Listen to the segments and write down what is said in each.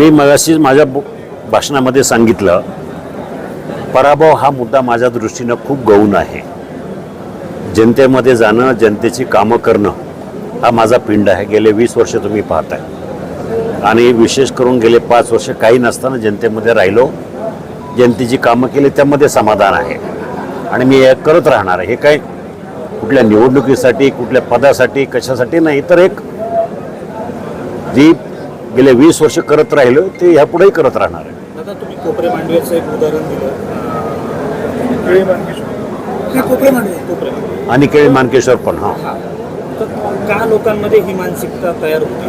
मी मगाशीच माझ्या भाषणामध्ये सांगितलं पराभव हा मुद्दा माझ्या दृष्टीनं खूप गौण आहे. जनतेमध्ये जाणं जनतेची कामं करणं हा माझा पिंड आहे. गेले वीस वर्ष तुम्ही पाहताय. आणि विशेष करून गेले पाच वर्ष काही नसताना जनतेमध्ये राहिलो. जनतेची कामं केली त्यामध्ये समाधान आहे. आणि मी हे करत राहणार आहे. हे काय कुठल्या निवडणुकीसाठी कुठल्या पदासाठी कशासाठी नाही तर एक जी गेले वीस वर्ष करत राहिलो ते ह्यापुढेही करत राहणार आहे. दादा तुम्ही कोपरे मांडव्याचं एक उदाहरण दिलं. केळी मानकेश्वर हा कोपरे मांडवे. कोपरे आणि केळी मानकेश्वर पण हां. हा. तर का लोकांमध्ये ही मानसिकता तयार होती?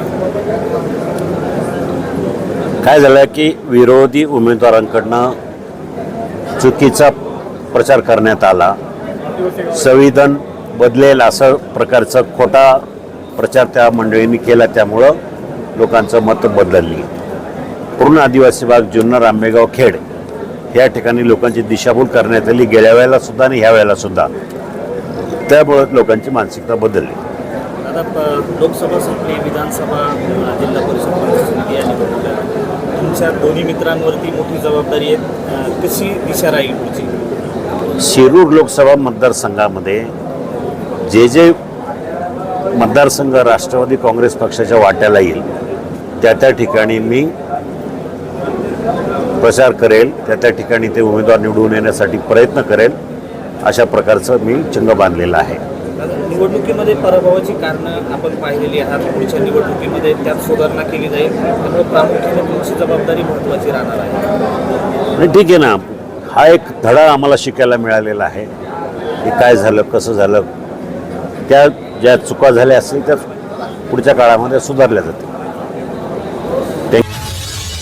काय झालं की विरोधी उमेदवारांकडनं चुकीचा प्रचार करण्यात आला. संविधान बदलेल असं प्रकारचा खोटा प्रचार त्या मंडळींनी केला त्यामुळं लोकांचं मत बदलली. पूर्ण आदिवासी भाग जुन्नर आंबेगाव खेड या ठिकाणी लोकांची दिशाभूल करण्यात आली. गेल्या वेळेला सुद्धा आणि ह्या वेळेला सुद्धा. त्यामुळं लोकांची मानसिकता बदलली. प- लोकसभा संपली विधानसभा जिल्हा परिषद तुमच्या दोन्ही मित्रांवरती मोठी जबाबदारी आहे. अ, कशी दिशा राहील शिरूर लोकसभा मतदारसंघामध्ये जे जे मतदारसंघ राष्ट्रवादी काँग्रेस पक्षाच्या वाट्याला येईल त्या त्या ठिकाणी मी प्रचार करेल त्या त्या ठिकाणी ते उमेदवार निवडून येण्यासाठी प्रयत्न करेल अशा प्रकारचं मी चंग बांधलेलं आहे. निवडणुकीमध्ये पराभवाची कारणं आपण पाहिलेली आहात. पुढच्या निवडणुकीमध्ये त्यात सुधारणा केली जाईल. त्यामुळे प्रामुख्याने तुमची जबाबदारी महत्त्वाची राहणार आहे. आणि ठीक आहे ना हा एक धडा आम्हाला शिकायला मिळालेला आहे. की काय झालं कसं झालं त्या ज्या चुका झाल्या असतील त्या पुढच्या काळामध्ये सुधारल्या जातील.